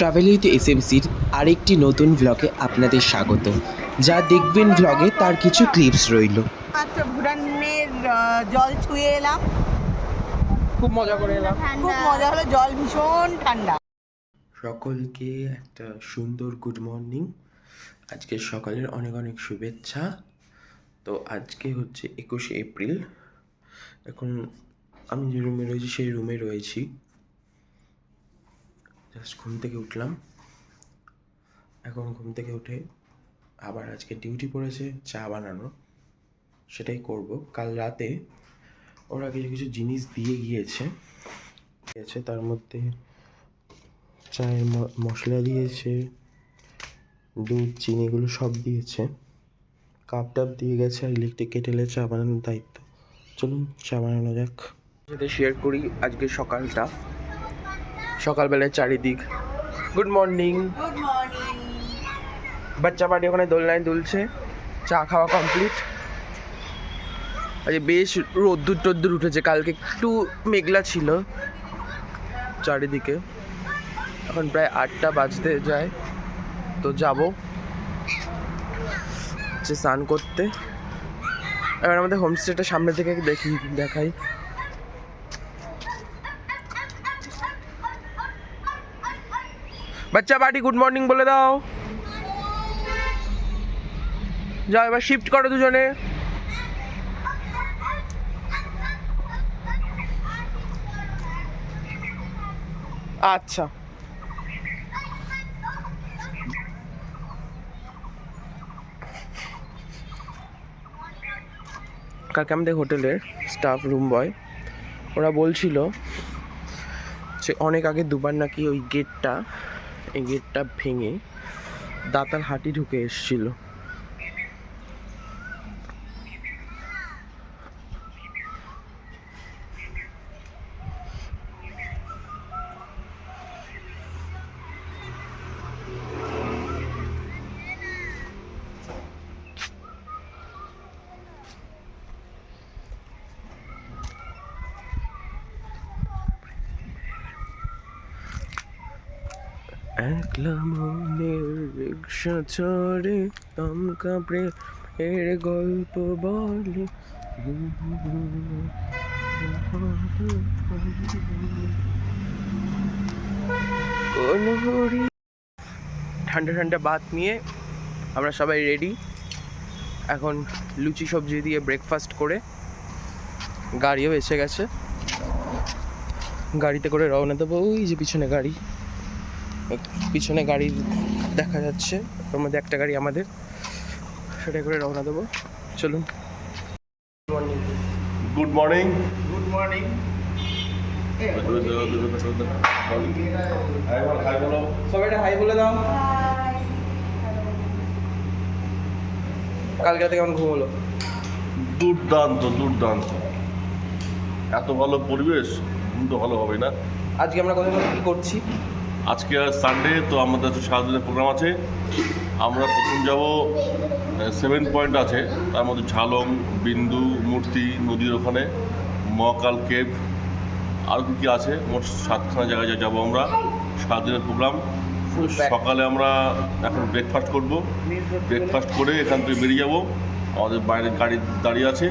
Travel with এসএমসির আরেকটি নতুন ব্লগে আপনাদের স্বাগত। যা দেখবেন ব্লগে তার কিছু ক্লিপস রইল। মাত্র ভুটানের জল ছুঁয়ে এলাম। খুব মজা করে এলাম। খুব মজা হলো জল ভীষণ ঠান্ডা। সকলকে একটা সুন্দর গুড মর্নিং আজকে সকালের অনেক অনেক শুভেচ্ছা। তো আজকে হচ্ছে একুশে এপ্রিল। এখন আমি যে রুমে রয়েছি সেই রুমে রয়েছি। জাস্ট ঘুম থেকে উঠলাম। এখন ঘুম থেকে উঠে আবার আজকে ডিউটি পড়েছে, চা বানানো, সেটাই করব। কাল রাতে ওরা কিছু কিছু জিনিস দিয়ে গিয়েছে। গিয়েছে তার মধ্যে চায়ের মশলা দিয়েছে, দুধ, চিনি এগুলো সব দিয়েছে। কাপ টাপ দিয়ে গেছে আর ইলেকট্রিক কেটেলে চা বানানোর দায়িত্ব। চলুন, চা বানানো যাক। শেয়ার করি আজকে সকালটা। সকালবেলায় চারিদিক। গুড মর্নিং বাচ্চা পার্টি ওখানে দোলনায় দুলছে। চা খাওয়া কমপ্লিট আজকে বেশ রোদ্দুর টদ্দুর উঠেছে। কালকে একটু মেঘলা ছিল চারিদিকে। এখন প্রায় আটটা বাজতে যায়। তো যাব। যে স্নান করতে। এবার আমাদের হোমস্টেটা সামনে থেকে দেখি দেখাই। বাচ্চা পার্টি গুড মর্নিং বলে দাও। যাও, এবার শিফট করো দুজনে। আচ্ছা। কালকে আমাদের হোটেলের স্টাফ রুম বয় ওরা বলছিল যে অনেক আগে দুবার নাকি ওই গেটটা এই গেটটা ভেঙে দাঁতার হাঁটি ঢুকে এসেছিল। রিক্সা চড়ে তমকা প্রেমের গল্প বলে। ঠান্ডা ঠান্ডা বাত নিয়ে আমরা সবাই রেডি এখন লুচি সবজি দিয়ে ব্রেকফাস্ট করে গাড়িও এসে গেছে। গাড়িতে করে রওনা দেবো। ওই যে পিছনে গাড়ি। পিছনে গাড়ি দেখা যাচ্ছে। ওর মধ্যে একটা গাড়ি আমাদের। সেটা করে রওনা দেবো। চলুন। গুড মর্নিং গুড মর্নিং সবাই হাই বলে। দাও। কালকে রাতে কেমন ঘুম হলো? দুর্দান্ত দুর্দান্ত। এত ভালো পরিবেশ ঘুম তো ভালো হবে না। আজকে আমরা কোথায় কী করছি? আজকে আর সানডে তো আমাদের হচ্ছে সারাদিনের প্রোগ্রাম আছে। আমরা প্রথম যাব সেভেন পয়েন্ট আছে। তার মধ্যে ঝালং বিন্দু মূর্তি নদীর ওখানে মহাকাল কেভ আর কি কি আছে? মোট সাতখানা জায়গায় যাব আমরা। সারাদিনের প্রোগ্রাম সকালে আমরা এখন ব্রেকফাস্ট করব। ব্রেকফাস্ট করে এখান থেকে বেরিয়ে যাব। আমাদের বাইরে গাড়ি দাঁড়িয়ে আছে।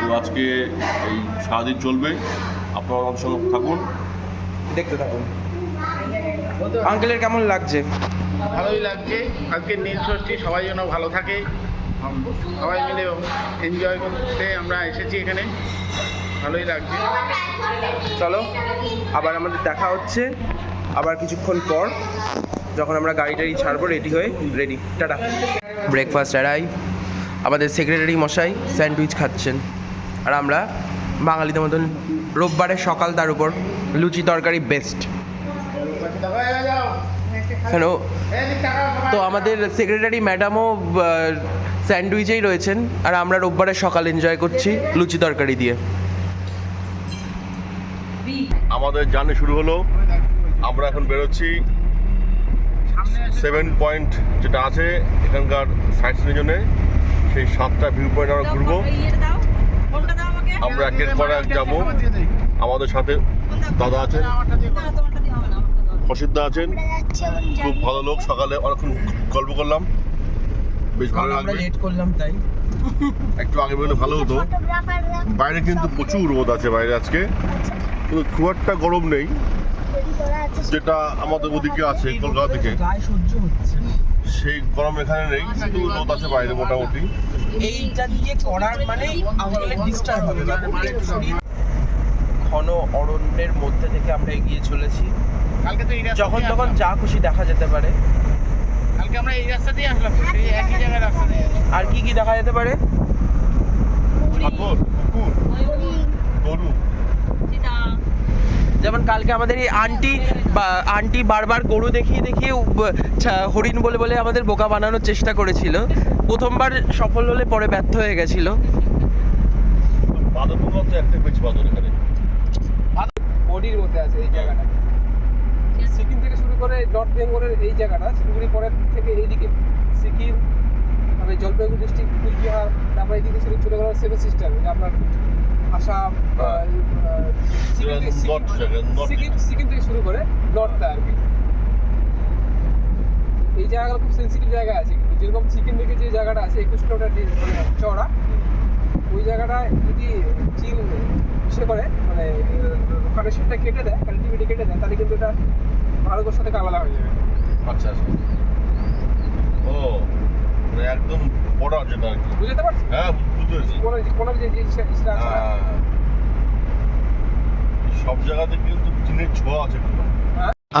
তো আজকে এই সারাদিন চলবে। আপনারা আমাদের সঙ্গে থাকুন। দেখতে থাকুন। আঙ্কেলের কেমন লাগছে? ভালোই লাগছে। আজকে নীল ষষ্ঠী সবাই যেন ভালো থাকে। সবাই মিলে এনজয় করতে আমরা এসেছি এখানে। ভালোই লাগছে। চলো আবার আমাদের দেখা হচ্ছে। আবার কিছুক্ষণ পর যখন আমরা গাড়ি টাড়ি ছাড়বো রেডি হয়ে রেডি টাটা। ব্রেকফাস্ট এড়াই। আমাদের সেক্রেটারি মশাই স্যান্ডউইচ খাচ্ছেন। আর আমরা বাঙালিদের মতন রোববারের সকাল তার উপর লুচি তরকারি বেস্ট কেন তো আমাদের সেক্রেটারি ম্যাডামও স্যান্ডউইচেই রয়েছেন আর আমরা রোববারের সকাল এনজয় করছি লুচি তরকারি দিয়ে। আমাদের জার্নি শুরু হলো। আমরা এখন বেরোচ্ছি। সেভেন পয়েন্ট যেটা আছে এখানকার সাইট সিনের জন্য সেই সাতটা ভিউ পয়েন্ট আমরা ঘুরবো। আমরা একের পর এক যাব। আমাদের সাথে দাদা আছে। অসিদ্ধা আছেন। খুব ভালো লোক সকালে অনেকক্ষণ গল্প করলাম। বেশ ভালো লাগবে। লেট করলাম তাই। একটু আগে বেরোলে ভালো হতো। বাইরে কিন্তু প্রচুর রোদ আছে বাইরে আজকে। কিন্তু খুব একটা গরম নেই। যেটা আমাদের ওদিকে আছে কলকাতা থেকে। গায়ে সহ্য হচ্ছে না। সেই গরম এখানে নেই কিন্তু রোদ আছে বাইরে মোটামুটি। এইটা দিয়ে করার মানে আমাদের ডিস্টার্ব হবে ঘন অরণ্যের মধ্যে থেকে আমরা এগিয়ে চলেছি। কালকে তো এই রাস্তা যখন তখন যা খুশি দেখা যেতে পারে। কালকে আমরা এই রাস্তা দিয়ে আসলাম একই জায়গায় রাস্তা দিয়ে আর কি কি দেখা যেতে পারে? ঠাকুর কুকুর গরু। যেমন কালকে আমাদের এই আন্টি বা আন্টি বারবার গরু দেখিয়ে দেখিয়ে ছা- হরিণ বলে বলে আমাদের বোকা বানানোর চেষ্টা করেছিল। প্রথমবার সফল হলে পরে ব্যর্থ হয়ে গেছিল। বাদর একটা পেয়েছি বাদর এখানে বডির মধ্যে আছে এই জায়গাটা সিকিম থেকে শুরু করে নর্থ বেঙ্গলের এই জায়গাটা শিলিগুড়ি পরের থেকে এইদিকে সিকিম তারপরে জলপাইগুড়ি ডিস্ট্রিক্ট কুচবিহার তারপরে এইদিকে শুরু চলে গেল সেভেন সিস্টার আপনার আসাম হ্যাঁ। সিকিম সিকিম থেকে শুরু করে নর্থটা আর কি এই জায়গাগুলো খুব সেন্সিটিভ জায়গা আছে কিন্তু যেরকম চিকেন থেকে যে জায়গাটা আছে একুশ কিলোমিটার মানে চওড়া ওই জায়গাটা যদি চীন ইসে করে মানে কানেকশনটা কেটে দেয় কানেক্টিভিটি কেটে দেয় তাহলে কিন্তু এটা ভারতের সাথে কালালা হয়ে যাবে। আচ্ছা আচ্ছা। ও মানে একদম বর্ডার যেটা আর কি। বুঝতে পারছি? হ্যাঁ বুঝতে পেরেছি। কোন কোন যে জিনিসটা? হ্যাঁ। সব জায়গাতে কিন্তু চীনের ছোঁয়া আছে কিন্তু।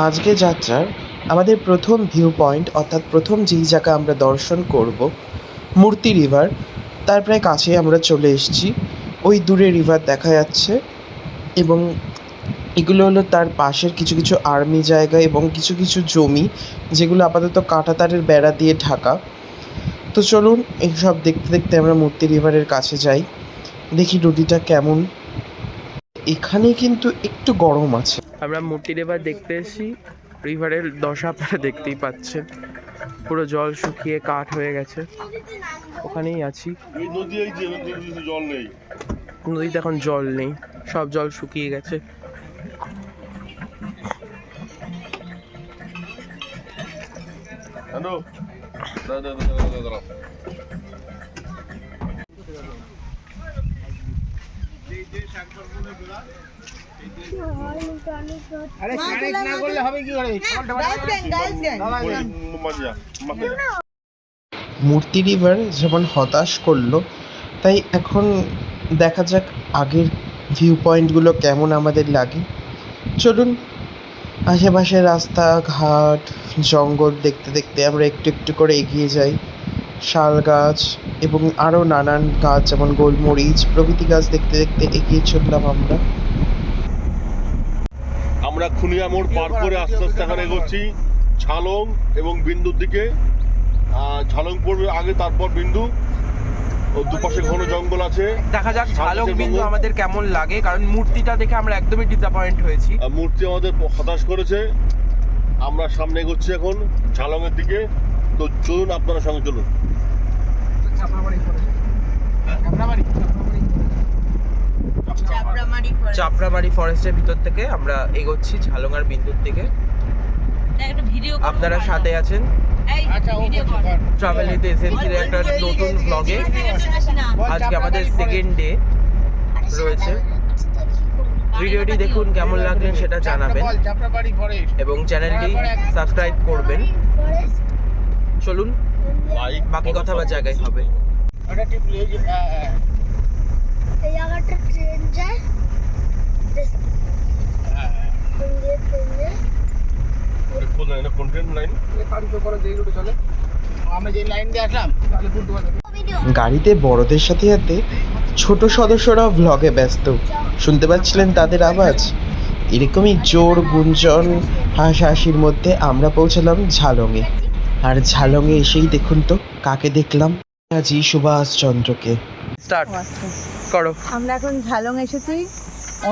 আজকে যাত্রার আমাদের প্রথম ভিউ পয়েন্ট অর্থাৎ প্রথম যেই জায়গা আমরা দর্শন করব মূর্তি রিভার তার প্রায় কাছে আমরা চলে এসেছি। ওই দূরে রিভার দেখা যাচ্ছে এবং এগুলো হলো তার পাশের কিছু কিছু আর্মি জায়গা এবং কিছু কিছু জমি যেগুলো আপাতত কাঁটাতারের বেড়া দিয়ে ঢাকা। তো চলুন এইসব দেখতে দেখতে আমরা মূর্তি রিভারের কাছে যাই। দেখি নদীটা কেমন। এখানে কিন্তু একটু গরম আছে। আমরা মূর্তি রিভার দেখতে এসেছি। রিভারের দশা আপনারা দেখতেই পাচ্ছেন। পুরো জল শুকিয়ে কাঠ হয়ে গেছে। ওখানেই আছি। নদীতে এখন জল নেই। সব জল শুকিয়ে গেছে। মূর্তি রিভার যেমন হতাশ করল তাই এখন দেখা যাক আগের ভিউ পয়েন্টগুলো কেমন আমাদের লাগে। চলুন আশেপাশে রাস্তা, ঘাট, জঙ্গল দেখতে দেখতে আমরা একটু একটু করে এগিয়ে যাই। শাল গাছ এবং আরও নানান গাছ যেমন গোলমরিচ, প্রভৃতি গাছ দেখতে দেখতে এগিয়ে চললাম আমরা। আমরা খুনিয়া মোড় পার করে আস্তে আস্তে এখন এগোচ্ছি। ঝালং এবং বিন্দুর দিকে। ঝালং পড়বে আগে, তারপর বিন্দু। দুপাশে ঘন জঙ্গল আছে। দেখা যাক সামনে ঝালক বিন্দু আমাদের কেমন লাগে কারণ মূর্তিটা দেখে আমরা একদমই ডিসঅ্যাপয়েন্ট হয়েছি। আর মূর্তি আমাদের হতাশ করেছে। আমরা সামনে এগোচ্ছি এখন ঝালংয়ের দিকে। তো চলুন আপনারা সঙ্গে চলুন। চাপড়ামারি ফরেস্টের ভিতর থেকে আমরা এগোচ্ছি ঝালঙ্গার বিন্দুর দিকে। আপনারা সাথে আছেন? আচ্ছা। ট্রাভেল উইথ এসেন্সির একটা নতুন ব্লগে আজকে আমাদের সেকেন্ড ডে রয়েছে। ভিডিওটি দেখুন কেমন লাগলেন সেটা জানাবেন। এবং চ্যানেলটি সাবস্ক্রাইব করবেন। চলুন বাকি কথা বা জায়গায় হবে। এই ট্রেন যায় ট্রেন যায় কোন লাইন কন্টেন্ট লাইন যেই রুটে চলে আমরা যে লাইন? দিয়ে আসলাম গাড়িতে বড়দের সাথে সাথে ছোট সদস্যরাও ভ্লগে ব্যস্ত। শুনতে পাচ্ছিলেন তাদের আওয়াজ? এরকমই জোর গুঞ্জন হাসাহাসির মধ্যে আমরা পৌঁছালাম ঝালংয়ে। আর ঝালংয়ে এসেই দেখুন তো কাকে দেখলাম? আজি সুভাষচন্দ্রকে। স্টার্ট করো। আমরা এখন ঝালং এসেছি।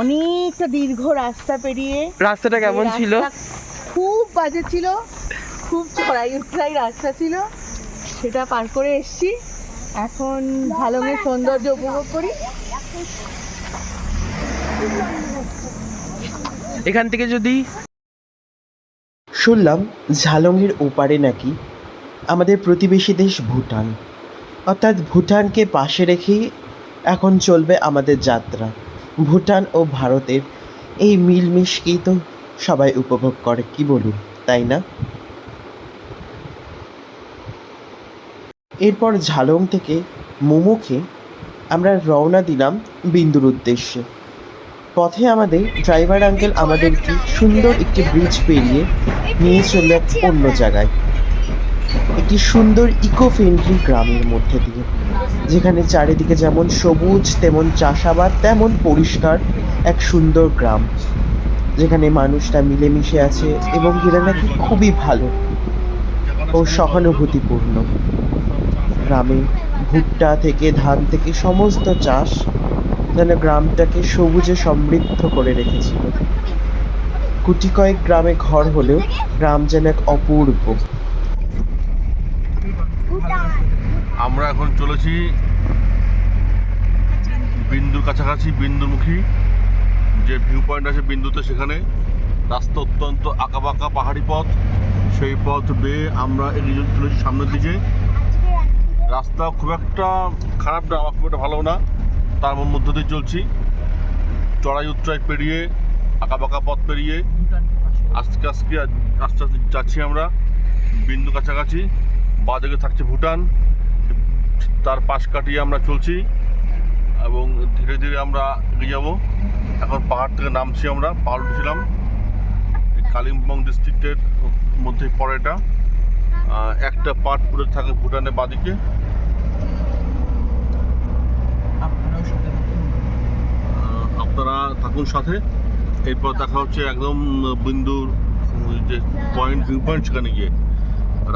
অনেকটা দীর্ঘ রাস্তা পেরিয়ে রাস্তাটা কেমন ছিল? খুব বাজে ছিল খুব চড়াই উতরাই রাস্তা ছিল সেটা পার করে এসেছি। এখন ঝালংয়ের সৌন্দর্য উপভোগ করি। এখান থেকে যদি শুনলাম ঝালংয়ের ওপারে নাকি আমাদের প্রতিবেশী দেশ ভুটান। অর্থাৎ ভুটানকে পাশে রেখেই এখন চলবে আমাদের যাত্রা। ভুটান ও ভারতের এই মিলমিশকেই তো সবাই উপভোগ করে, কি বলুন, তাই না? এরপর ঝালং থেকে মোমো খেয়ে আমরা রওনা দিলাম বিন্দুর উদ্দেশ্যে। পথে আমাদের ড্রাইভার আঙ্কেল আমাদেরকে সুন্দর একটি ব্রিজ পেরিয়ে নিয়ে চলল অন্য জায়গায়। একটি সুন্দর ইকো ফ্রেন্ডলি গ্রামের মধ্যে দিয়ে, যেখানে চারিদিকে যেমন সবুজ, তেমন চাষাবাদ, তেমন পরিষ্কার এক সুন্দর গ্রাম। যেখানে মানুষরা মিলেমিশে আছে এবং এরা নাকি খুবই ভালো ও সহানুভূতিপূর্ণ। গ্রামে ভুট্টা থেকে ধান থেকে সমস্ত চাষ যেন গ্রামটাকে সবুজে সমৃদ্ধ করে রেখেছিল। কুটি কয়েক গ্রামে ঘর হলেও গ্রাম যেন এক অপূর্ব। আমরা এখন চলেছি বিন্দুর কাছাকাছি, বিন্দুমুখী। যে ভিউ পয়েন্ট আছে বিন্দুতে সেখানে রাস্তা অত্যন্ত আঁকা আঁকাবাঁকা পাহাড়ি পথ। সেই পথ বেয়ে আমরা এগিয়ে চলেছি সামনের দিকে। রাস্তা খুব একটা খারাপ না আমার খুব একটা ভালো না। তার মধ্য দিয়ে চলছি। চড়াই উচ্চড়াই পেরিয়ে আঁকা আঁকাবাঁকা পথ পেরিয়ে আস্তে আস্তে আস্তে আস্তে যাচ্ছি আমরা বিন্দু কাছাকাছি। বাঁদিকে থাকছে ভুটান। তার পাশ কাটিয়ে আমরা চলছি এবং ধীরে ধীরে আমরা এগিয়ে যাব। এখন পাহাড় থেকে নামছি আমরা পাহাড় উঠেছিলাম কালিম্পং ডিস্ট্রিক্টের মধ্যে পড়ে এটা। একটা পার্ট পুরো থাকে ভুটানের বাদিকে। আপনারা থাকুন সাথে। এরপর দেখা হচ্ছে একদম বিন্দুর যে পয়েন্ট ভিউ পয়েন্ট সেখানে গিয়ে।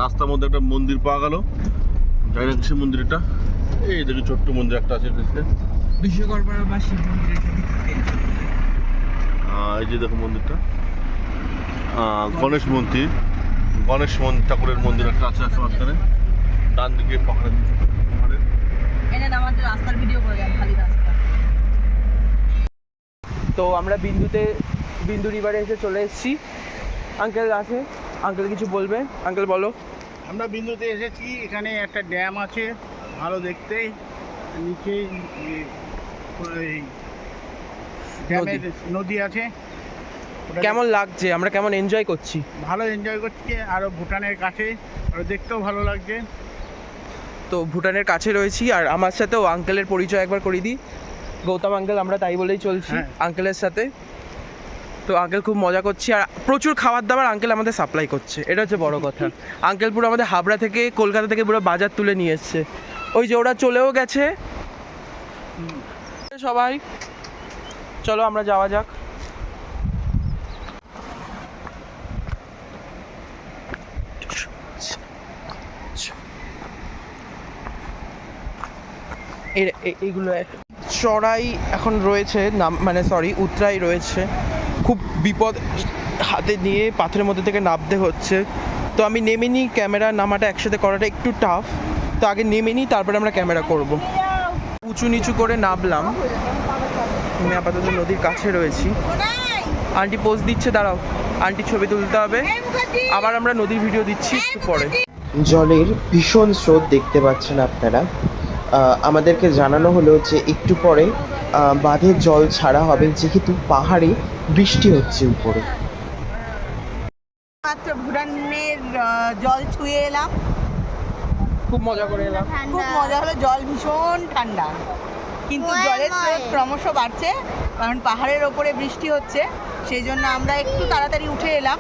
রাস্তার মধ্যে একটা মন্দির পাওয়া গেল। জানি না কিসের মন্দির এটা এই দেখি ছোট্ট মন্দির একটা আছে দেখতে। বিশ্বকর্মা বা শিব মন্দিরের আহ, এই যে দেখো মন্দিরটা। গণেশ মন্দির। গণেশ মন্দির ঠাকুরের মন্দির একটা আছে আছে মাঝখানে। ডান দিকে পাহাড়ের এনে আমাদের রাস্তার ভিডিও করে খালি রাস্তা। তো আমরা বিন্দুতে বিন্দু রিভারে এসে চলে এসেছি। আঙ্কেল আছে। আঙ্কেল কিছু বলবে? আঙ্কেল বলো। আমরা বিন্দুতে এসেছি এখানে একটা ড্যাম আছে ভালো দেখতে। নিচে এই ড্যামের নদী আছে কেমন লাগছে? আমরা কেমন এনজয় করছি? ভালো এনজয় করছি আরও ভুটানের কাছে আরও দেখতেও ভালো লাগছে। তো ভুটানের কাছে রয়েছি আর আমার সাথেও আঙ্কেলের পরিচয় একবার করিয়ে দিই। গৌতম আঙ্কেল আমরা তাই বলেই চলছি হ্যাঁ। আঙ্কেলের সাথে। তো আঙ্কেল খুব মজা করছি আর প্রচুর খাবার দাবার আঙ্কেল আমাদের সাপ্লাই করছে। এটা হচ্ছে বড় কথা। আঙ্কেল পুরো আমাদের হাবড়া থেকে কলকাতা থেকে পুরো বাজার তুলে নিয়ে এসছে। ওই যে ওরা চলেও গেছে। সবাই চলো আমরা যাওয়া যাক। এর- এইগুলো চড়াই এখন রয়েছে নাম মানে সরি উতরাই রয়েছে। খুব বিপদ হাতে নিয়ে পাথরের মধ্যে থেকে নামতে হচ্ছে। তো আমি নেমে নিই ক্যামেরা নামাটা একসাথে করাটা একটু টাফ তো আগে নেমে নিই তারপরে আমরা ক্যামেরা করব। উঁচু নিচু করে নামলাম। আমি আপাতত নদীর কাছে রয়েছি। আন্টি পোজ দিচ্ছে দাঁড়াও। আন্টি ছবি তুলতে হবে। আবার আমরা নদীর ভিডিও দিচ্ছি একটু পরে। জলের ভীষণ স্রোত দেখতে পাচ্ছেন আপনারা। আমাদেরকে জানানো হলো যে একটু পরে বাঁধের জল ছাড়া হবে যেহেতু পাহাড়ে বৃষ্টি হচ্ছে উপরে। মাত্র ভুটানের জল ছুঁয়ে এলাম। খুব মজা করে এলাম। খুব মজা হলো জল ভীষণ ঠান্ডা। কিন্তু জলের স্রোত ক্রমশ বাড়ছে কারণ পাহাড়ের ওপরে বৃষ্টি হচ্ছে সেই জন্য আমরা একটু তাড়াতাড়ি উঠে এলাম।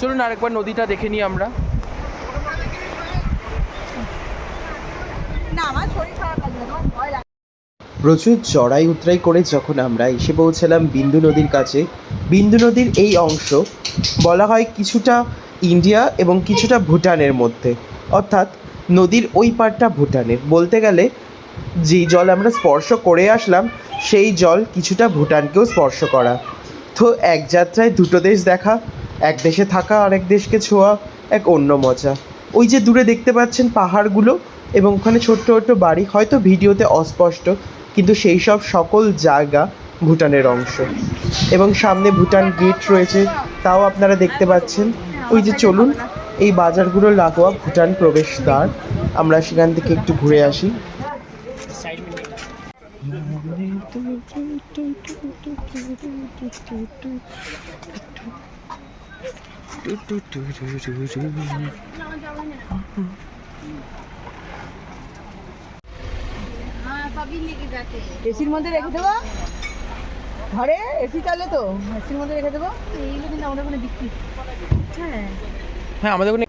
চলুন আরেকবার নদীটা দেখে নিই আমরা। না আমার শরীর খারাপ লাগছে আমার ভয় লাগছে। প্রচুর চড়াই উতরাই করে যখন আমরা এসে পৌঁছালাম বিন্দু নদীর কাছে বিন্দু নদীর এই অংশ বলা হয় কিছুটা ইন্ডিয়া এবং কিছুটা ভুটানের মধ্যে। অর্থাৎ নদীর ওই পারটা ভুটানের। বলতে গেলে যেই জল আমরা স্পর্শ করে আসলাম, সেই জল কিছুটা ভুটানকেও স্পর্শ করা। তো এক যাত্রায় দুটো দেশ দেখা, এক দেশে থাকা আরেক দেশকে ছোঁয়া, এক অন্য মজা। ওই যে দূরে দেখতে পাচ্ছেন পাহাড়গুলো এবং ওখানে ছোট্ট ছোট্ট বাড়ি, হয়তো ভিডিওতে অস্পষ্ট, কিন্তু সেই সব সকল জায়গা ভুটানের অংশ। এবং সামনে ভুটান গেট রয়েছে, তাও আপনারা দেখতে পাচ্ছেন। ওই যে চলুন, এই বাজারগুলো লাগোয়া ভুটান প্রবেশদ্বার। আমরা সেখান থেকে একটু ঘুরে আসি। এসির মধ্যে রেখে দেবো? ঘরে এসি চালে তো এসির মধ্যে রেখে দেবো? এইগুলো কিন্তু আমাদের ওখানে বিক্রি হ্যাঁ। হ্যাঁ আমাদের ওখানে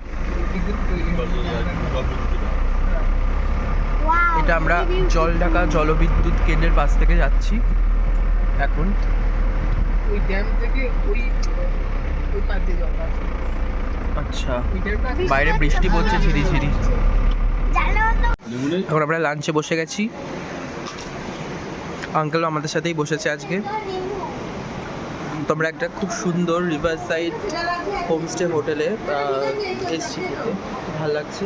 এটা আমরা জল ঢাকা জলবিদ্যুৎ কেন্দ্রের পাশ থেকে যাচ্ছি। এখন ওই ড্যাম থেকে ওই ওই পার দিয়ে জল আচ্ছা বাইরে বৃষ্টি পড়ছে ঝিরি ঝিরি এখন আমরা লাঞ্চে বসে গেছি। আঙ্কেলও আমাদের সাথেই বসেছে আজকে। তোমরা একটা খুব সুন্দর রিভার সাইড হোমস্টে হোটেলে এসছি। ভালো লাগছে।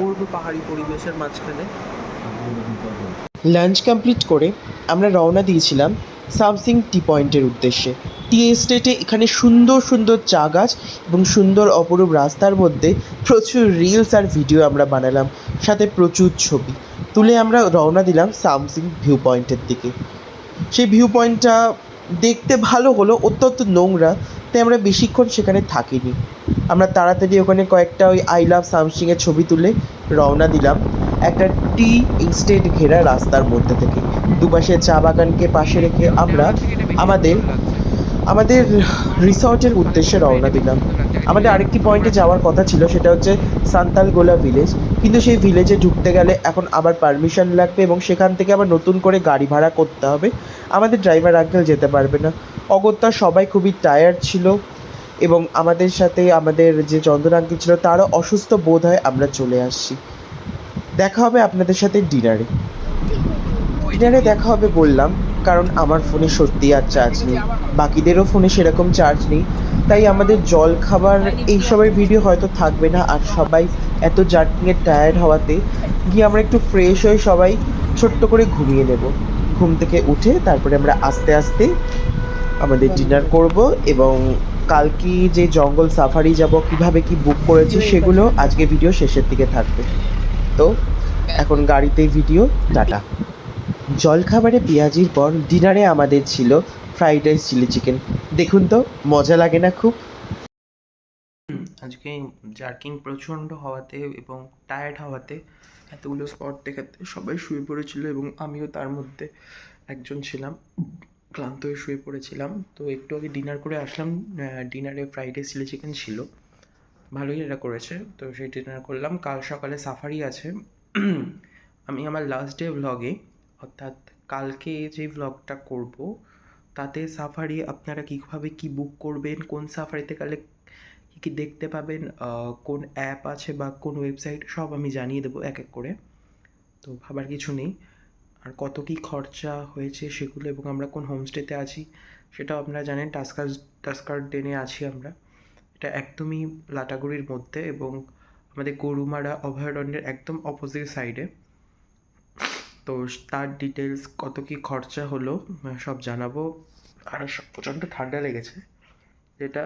অপূর্ব পাহাড়ি পরিবেশের মাঝখানে। লাঞ্চ কমপ্লিট করে আমরা রওনা দিয়েছিলাম সামসিং টি পয়েন্টের উদ্দেশ্যে। টি এস্টেটে এখানে সুন্দর সুন্দর চা গাছ এবং সুন্দর অপরূপ রাস্তার মধ্যে প্রচুর রিলস আর ভিডিও আমরা বানালাম, সাথে প্রচুর ছবি। তুলে আমরা রওনা দিলাম সামসিং ভিউ পয়েন্টের দিকে। সেই ভিউ পয়েন্টটা দেখতে ভালো হলো, অত্যন্ত নোংরা, তাই আমরা বেশিক্ষণ সেখানে থাকিনি। আমরা তাড়াতাড়ি ওখানে কয়েকটা ওই আই লাভ সামসিংয়ের ছবি তুলে রওনা দিলাম। একটা টি এস্টেট ঘেরা রাস্তার মধ্যে থেকে। দুপাশে চা বাগানকে পাশে রেখে আমরা আমাদের আমাদের রিসর্টের উদ্দেশ্যে রওনা দিলাম। আমাদের আরেকটি পয়েন্টে যাওয়ার কথা ছিল, সেটা হচ্ছে সান্তালগোলা ভিলেজ কিন্তু সেই ভিলেজে ঢুকতে গেলে এখন আবার পারমিশন লাগবে এবং সেখান থেকে আবার নতুন করে গাড়ি ভাড়া করতে হবে। আমাদের ড্রাইভার আঙ্কেল যেতে পারবে না। অগত্যা সবাই খুবই টায়ার্ড ছিল এবং আমাদের সাথে আমাদের যে চন্দন আঙ্কেল ছিল তারও অসুস্থ বোধ হয় আমরা চলে আসছি। দেখা হবে আপনাদের সাথে ডিনারে ডিনারে দেখা হবে বললাম। কারণ আমার ফোনে সত্যি আর চার্জ নেই। বাকিদেরও ফোনে সেরকম চার্জ নেই। তাই আমাদের জল, খাবার এইসবের ভিডিও হয়তো থাকবে না। আর সবাই এত জার্কিংয়ের টায়ার্ড হওয়াতে গিয়ে আমরা একটু ফ্রেশ হয়ে সবাই ছোট্ট করে ঘুমিয়ে নেব। ঘুম থেকে উঠে তারপরে আমরা আস্তে আস্তে আমাদের ডিনার করব এবং কালকে যে জঙ্গল সাফারি যাব, কীভাবে কি বুক করেছি সেগুলো আজকে ভিডিও শেষের দিকে থাকবে। তো এখন গাড়িতে ভিডিও টাটা। জলখাবারে পেঁয়াজির পর ডিনারে আমাদের ছিল ফ্রাইড রাইস চিলি চিকেন। দেখুন তো, মজা লাগে না খুব? আজকে জার্কিং প্রচণ্ড হওয়াতে এবং টায়ার্ড হওয়াতে এতগুলো স্পট দেখাতে সবাই শুয়ে পড়েছিল এবং আমিও তার মধ্যে একজন ছিলাম, ক্লান্ত হয়ে শুয়ে পড়েছিলাম। তো একটু আগে ডিনার করে আসলাম ডিনারে ফ্রাইড রাইস চিলি চিকেন ছিল। ভালোই এটা করেছে, তো সেই ডিনার করলাম। কাল সকালে সাফারি আছে। আমি আমার লাস্ট ডে ভ্লগে অর্থাৎ কালকে যে ভ্লগটা করব, তাতে সাফারি আপনারা কীভাবে কী বুক করবেন, কোন সাফারিতে গেলে কী কী দেখতে পাবেন কোন অ্যাপ আছে বা কোন ওয়েবসাইট সব আমি জানিয়ে দেবো এক এক করে। তো ভাবার কিছু নেই। আর কত কী খরচা হয়েছে সেগুলো এবং আমরা কোন হোমস্টেতে আছি, সেটাও আপনারা জানেন টাস্কার টাস্কার ডেনে আছি আমরা। এটা একদমই লাটাগুড়ির মধ্যে এবং আমাদের গরুমারা অভয়ারণ্যের একদম অপোজিট সাইডে তো তার ডিটেলস কত কী খরচা হলো সব জানাব। আর সব প্রচণ্ড ঠান্ডা লেগেছে, যেটা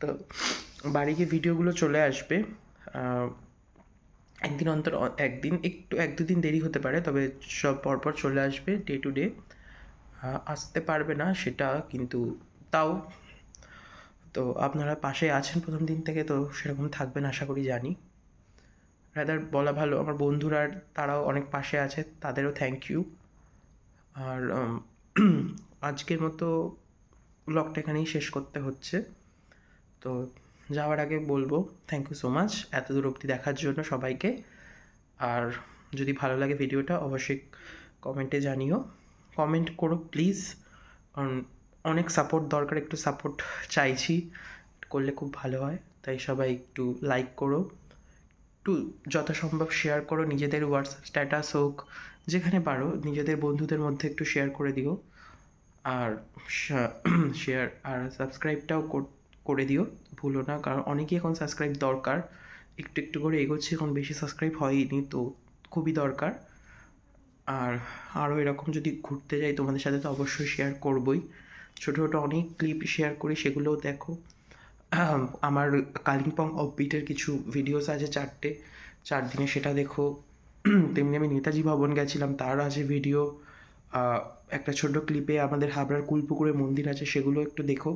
তো বাড়ি গিয়ে ভিডিওগুলো চলে আসবে। একদিন অন্তর, একদিন একটু, এক দুদিন দেরি হতে পারে, তবে সব পরপর চলে আসবে ডে টু ডে আসতে পারবে না সেটা কিন্তু তাও। তো আপনারা পাশে আছেন প্রথম দিন থেকে, তো সেরকম থাকবেন আশা করি জানি। রাদার বলা ভালো, আমার বন্ধুরা তারাও অনেক পাশে আছে, তাদেরও থ্যাংক ইউ আর আজকের মতো ব্লগটা এখানেই শেষ করতে হচ্ছে। তো যাওয়ার আগে বলব থ্যাংক ইউ সো মাচ এত দূর অবধি দেখার জন্য সবাইকে। আর যদি ভালো লাগে ভিডিওটা, অবশ্যই কমেন্টে জানিও। কমেন্ট করো প্লিজ কারণ অনেক সাপোর্ট দরকার, একটু সাপোর্ট চাইছি, করলে খুব ভালো হয়। তাই সবাই একটু লাইক করো। একটু যথাসম্ভব শেয়ার করো, নিজেদের হোয়াটসঅ্যাপ স্ট্যাটাস হোক, যেখানে পারো, নিজেদের বন্ধুদের মধ্যে একটু শেয়ার করে দিও। আর শেয়ার আর সাবস্ক্রাইবটাও করে দিও, ভুলো না, কারণ অনেকেই এখন সাবস্ক্রাইব দরকার। একটু একটু করে এগোচ্ছে, এখন বেশি সাবস্ক্রাইব হয়নি, তো খুবই দরকার। আর আরও এরকম যদি ঘুরতে যাই, তোমাদের সাথে তো অবশ্যই শেয়ার করবই। ছোটো ছোটো অনেক ক্লিপ শেয়ার করি, সেগুলোও দেখো। আমার কালিম্পং অফবিটের কিছু ভিডিওস আছে চারটে। চার দিনে সেটা দেখো। তেমনি আমি নেতাজি ভবন গেছিলাম, তার আছে ভিডিও একটা ছোট ক্লিপে আমাদের হাবড়ার কুলপুকুরে মন্দির আছে, সেগুলো একটু দেখো।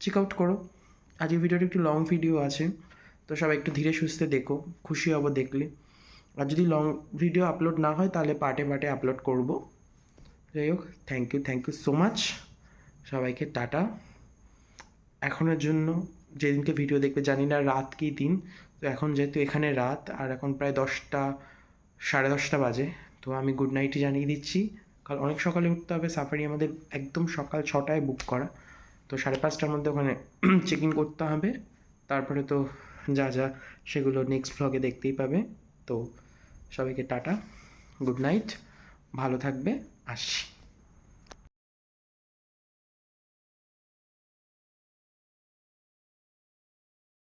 চেক আউট করো। আজ এই ভিডিওটা একটু লং ভিডিও আছে। তো সবাই একটু ধীরে সুস্থে দেখো, খুশি হব দেখলে। আর যদি লং ভিডিও আপলোড না হয়, তাহলে পার্টে পার্টে আপলোড করব। যাই হোক thank you thank you so much সবাইকে টাটা। এখনের জন্য যেদিনকে ভিডিও দেখবে, জানি না রাত কি দিন। তো এখন যেহেতু এখানে রাত, আর এখন প্রায় দশটা, সাড়ে দশটা বাজে, তো আমি গুড নাইটই জানিয়ে দিচ্ছি। কাল অনেক সকালে উঠতে হবে সাফারি আমাদের একদম সকাল ছটায় বুক করা। তো সাড়ে পাঁচটার মধ্যে ওখানে চেক ইন করতে হবে। তারপরে তো যা যা, সেগুলো নেক্সট ভ্লগে দেখতেই পাবে। তো সবাইকে টাটা গুড নাইট ভালো থাকবে, আসছি।